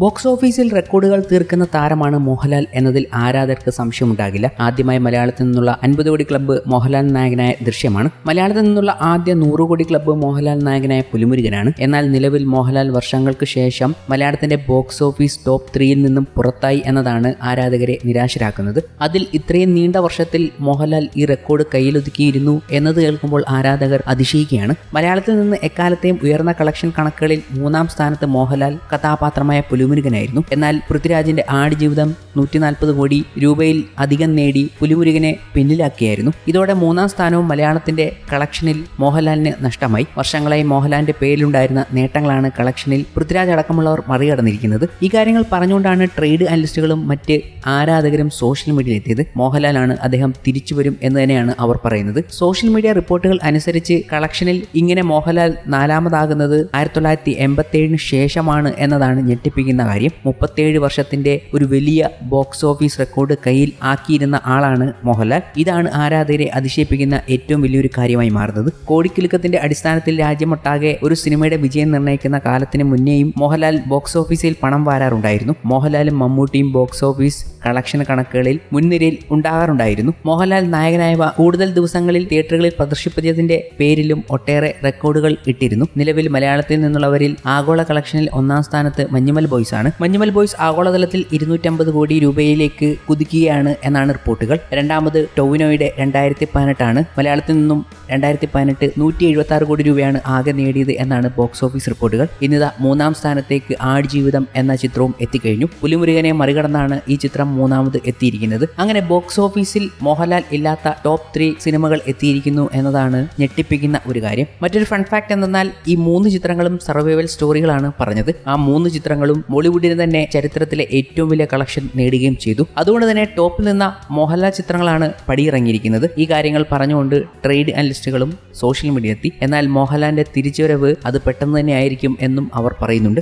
Box ഓഫീസിൽ റെക്കോർഡുകൾ തീർക്കുന്ന താരമാണ് മോഹൻലാൽ എന്നതിൽ ആരാധകർക്ക് സംശയമുണ്ടാകില്ല. ആദ്യമായി മലയാളത്തിൽ നിന്നുള്ള അൻപത് കോടി ക്ലബ്ബ് മോഹൻലാൽ നായകനായ ദൃശ്യമാണ്. മലയാളത്തിൽ നിന്നുള്ള ആദ്യ നൂറ് കോടി ക്ലബ്ബ് മോഹൻലാൽ നായകനായ പുലിമുരുകനാണ്. എന്നാൽ നിലവിൽ മോഹൻലാൽ വർഷങ്ങൾക്ക് ശേഷം മലയാളത്തിന്റെ ബോക്സ് ഓഫീസ് ടോപ്പ് ത്രീയിൽ നിന്നും പുറത്തായി എന്നതാണ് ആരാധകരെ നിരാശരാക്കുന്നത്. അതിൽ ഇത്രയും നീണ്ട വർഷത്തിൽ മോഹൻലാൽ ഈ റെക്കോർഡ് കയ്യിലൊതുക്കിയിരുന്നു എന്നത് കേൾക്കുമ്പോൾ ആരാധകർ അതിശയിക്കുകയാണ്. മലയാളത്തിൽ നിന്ന് എക്കാലത്തെയും ഉയർന്ന കളക്ഷൻ കണക്കുകളിൽ മൂന്നാം സ്ഥാനത്ത് മോഹൻലാൽ കഥാപാത്രമായ പുലിമുരുകനായിരുന്നു. എന്നാൽ പൃഥ്വിരാജിന്റെ ആടുജീവിതം നൂറ്റി നാൽപ്പത് കോടി രൂപയിൽ അധികം നേടി പുലിമുരുകനെ പിന്നിലാക്കിയായിരുന്നു. ഇതോടെ മൂന്നാം സ്ഥാനവും മലയാളത്തിന്റെ കളക്ഷനിൽ മോഹൻലാലിന് നഷ്ടമായി. വർഷങ്ങളായി മോഹൻലാലിന്റെ പേരിലുണ്ടായിരുന്ന നേട്ടങ്ങളാണ് കളക്ഷനിൽ പൃഥ്വിരാജ് അടക്കമുള്ളവർ മറികടന്നിരിക്കുന്നത്. ഈ കാര്യങ്ങൾ പറഞ്ഞുകൊണ്ടാണ് ട്രേഡ് അനലിസ്റ്റുകളും മറ്റ് ആരാധകരും സോഷ്യൽ മീഡിയയിൽ എത്തിയത് മോഹൻലാലാണ് അദ്ദേഹം തിരിച്ചു വരും എന്ന് തന്നെയാണ് അവർ പറയുന്നത്. സോഷ്യൽ മീഡിയ റിപ്പോർട്ടുകൾ അനുസരിച്ച് കളക്ഷനിൽ ഇങ്ങനെ മോഹൻലാൽ നാലാമതാകുന്നത് ആയിരത്തി തൊള്ളായിരത്തി എൺപത്തി ഏഴിന് ശേഷമാണ് എന്നതാണ് ഞെട്ടിപ്പിക്കുന്ന കാര്യം മുപ്പത്തേഴ് വർഷത്തിന്റെ ഒരു വലിയ ബോക്സ് ഓഫീസ് റെക്കോർഡ് കയ്യിൽ ആക്കിയിരുന്ന ആളാണ് മോഹൻലാൽ. ഇതാണ് ആരാധകരെ അതിശയിപ്പിക്കുന്ന ഏറ്റവും വലിയൊരു കാര്യമായി മാറുന്നത്. കോടിക്കിലുക്കത്തിന്റെ അടിസ്ഥാനത്തിൽ രാജ്യമൊട്ടാകെ ഒരു സിനിമയുടെ വിജയം നിർണയിക്കുന്ന കാലത്തിന് മുന്നേയും മോഹൻലാൽ ബോക്സ് ഓഫീസിൽ പണം വാരാറുണ്ടായിരുന്നു. മോഹൻലാലും മമ്മൂട്ടിയും ബോക്സ് ഓഫീസ് കളക്ഷൻ കണക്കുകളിൽ മുൻനിരയിൽ ഉണ്ടാകാറുണ്ടായിരുന്നു. മോഹൻലാൽ നായകനായവ കൂടുതൽ ദിവസങ്ങളിൽ തിയേറ്ററുകളിൽ പ്രദർശിപ്പിച്ചതിന്റെ പേരിലും ഒട്ടേറെ റെക്കോർഡുകൾ ഇട്ടിരുന്നു. നിലവിൽ മലയാളത്തിൽ നിന്നുള്ളവരിൽ ആഗോള കളക്ഷനിൽ ഒന്നാം സ്ഥാനത്ത് മഞ്ഞുമൽ ബോയ്സ് ആണ്. മഞ്ഞുമൽ ബോയ്സ് ആഗോളതലത്തിൽ ഇരുന്നൂറ്റമ്പത് കോടി രൂപയിലേക്ക് കുതിക്കുകയാണ് എന്നാണ് റിപ്പോർട്ടുകൾ. രണ്ടാമത് ടോവിനോയുടെ രണ്ടായിരത്തി പതിനെട്ടാണ് മലയാളത്തിൽ നിന്നും രണ്ടായിരത്തി പതിനെട്ട് നൂറ്റി എഴുപത്തി ആറ് കോടി രൂപയാണ് ആകെ നേടിയത് എന്നാണ് ബോക്സ് ഓഫീസ് റിപ്പോർട്ടുകൾ. ഇന്നിതാ മൂന്നാം സ്ഥാനത്തേക്ക് ആടുജീവിതം എന്ന ചിത്രവും എത്തിക്കഴിഞ്ഞു. പുലിമുരുകനെ മറികടന്നാണ് ഈ ചിത്രം മൂന്നാമത് എത്തിയിരിക്കുന്നത്. അങ്ങനെ ബോക്സ് ഓഫീസിൽ മോഹൻലാൽ ഇല്ലാത്ത ടോപ്പ് ത്രീ സിനിമകൾ എത്തിയിരിക്കുന്നു എന്നതാണ് ഞെട്ടിപ്പിക്കുന്ന ഒരു കാര്യം. മറ്റൊരു ഫൺ ഫാക്ട് എന്തെന്നാൽ ഈ മൂന്ന് ചിത്രങ്ങളും സർവൈവൽ സ്റ്റോറികളാണ് പറഞ്ഞത്. ആ മൂന്ന് ചിത്രങ്ങളും ബോളിവുഡിന് തന്നെ ചരിത്രത്തിലെ ഏറ്റവും വലിയ കളക്ഷൻ നേടുകയും ചെയ്തു. അതുകൊണ്ട് തന്നെ ടോപ്പിൽ നിന്ന മോഹൻലാൽ ചിത്രങ്ങളാണ് പടിയിറങ്ങിയിരിക്കുന്നത്. ഈ കാര്യങ്ങൾ പറഞ്ഞുകൊണ്ട് ട്രേഡ് അനലിസ്റ്റുകളും സോഷ്യൽ മീഡിയ എത്തി എന്നാൽ മോഹൻലാലിന്റെ തിരിച്ചുവരവ് അത് പെട്ടെന്ന് തന്നെ ആയിരിക്കും എന്നും അവർ പറയുന്നുണ്ട്.